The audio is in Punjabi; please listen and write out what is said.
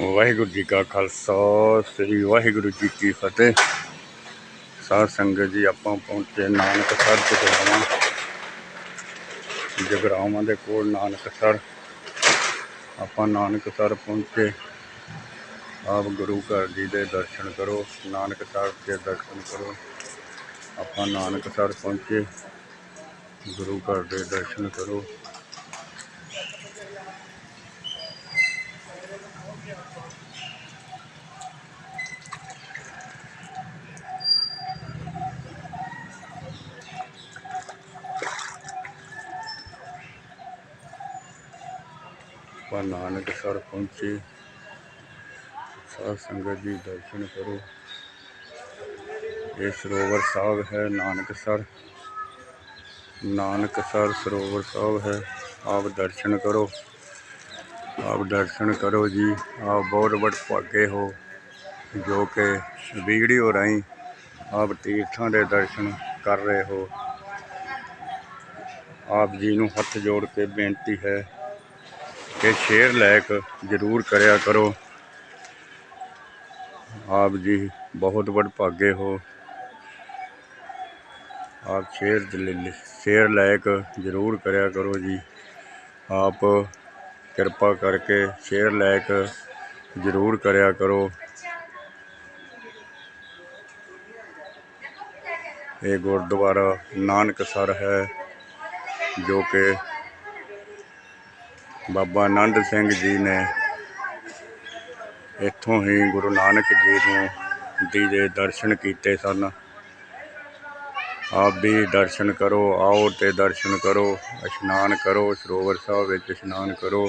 ਵਾਹਿਗੁਰੂ ਜੀ ਕਾ ਖਾਲਸਾ, ਸ੍ਰੀ ਵਾਹਿਗੁਰੂ ਜੀ ਕੀ ਫਤਿਹ। ਸਾਧ ਸੰਗਤ ਜੀ, ਆਪਾਂ ਪਹੁੰਚੇ ਨਾਨਕ ਸਰ ਜਗਰਾਵਾਂ ਜਗਰਾਵਾਂ ਦੇ ਕੋਲ ਨਾਨਕ ਸਰ ਆਪਾਂ ਨਾਨਕ ਸਰ ਪਹੁੰਚੇ। ਆਪ ਗੁਰੂ ਘਰ ਜੀ ਦੇ ਦਰਸ਼ਨ ਕਰੋ, ਨਾਨਕ ਸਾਹਿਬ ਦੇ ਦਰਸ਼ਨ ਕਰੋ। ਆਪਾਂ ਨਾਨਕ ਸਰ ਪਹੁੰਚੇ। ਗੁਰੂ ਘਰ ਦੇ ਦਰਸ਼ਨ ਕਰੋ। ਨਾਨਕ ਸਰ ਪਹੁੰਚੇ। ਸਾਧ ਸੰਗਤ ਜੀ, ਦਰਸ਼ਨ ਕਰੋ। ਇਹ ਸਰੋਵਰ ਸਾਹਿਬ ਹੈ, ਨਾਨਕ ਨਾਨਕਸਰ ਨਾਨਕਸਰ ਸਰੋਵਰ ਸਾਹਿਬ ਹੈ, ਆਪ ਦਰਸ਼ਨ ਕਰੋ। ਆਪ ਦਰਸ਼ਨ ਕਰੋ ਜੀ। ਆਪ ਬਹੁਤ ਵੱਡ ਭਾਗੇ ਹੋ, ਜੋ ਕਿ ਵੀਡੀਓ ਰਾਹੀਂ ਆਪ ਤੀਰਥਾਂ ਦੇ ਦਰਸ਼ਨ ਕਰ ਰਹੇ ਹੋ। ਆਪ ਜੀ ਨੂੰ ਹੱਥ ਜੋੜ ਕੇ ਬੇਨਤੀ ਹੈ ਕਿ ਸ਼ੇਅਰ ਲਾਇਕ ਜ਼ਰੂਰ ਕਰਿਆ ਕਰੋ। ਆਪ ਜੀ ਬਹੁਤ ਵੱਡ ਭਾਗੇ ਹੋ। ਆਪ ਸ਼ੇਅਰ ਸ਼ੇਅਰ ਲਾਇਕ ਜ਼ਰੂਰ ਕਰਿਆ ਕਰੋ ਜੀ। ਆਪ ਕਿਰਪਾ ਕਰਕੇ ਸ਼ੇਅਰ ਲਾਇਕ ਜ਼ਰੂਰ ਕਰਿਆ ਕਰੋ। ਇਹ ਗੁਰਦੁਆਰਾ ਨਾਨਕਸਰ ਹੈ, ਜੋ ਕਿ ਬਾਬਾ ਆਨੰਦ ਸਿੰਘ ਜੀ ਨੇ ਇੱਥੋਂ ਹੀ ਗੁਰੂ ਨਾਨਕ ਜੀ ਨੂੰ ਜੀ ਦੇ ਦਰਸ਼ਨ ਕੀਤੇ ਸਨ। ਆਪ ਵੀ ਦਰਸ਼ਨ ਕਰੋ, ਆਓ ਤੇ ਦਰਸ਼ਨ ਕਰੋ, ਇਸ਼ਨਾਨ ਕਰੋ, ਸਰੋਵਰ ਸਾਹਿਬ ਵਿੱਚ ਇਸ਼ਨਾਨ ਕਰੋ।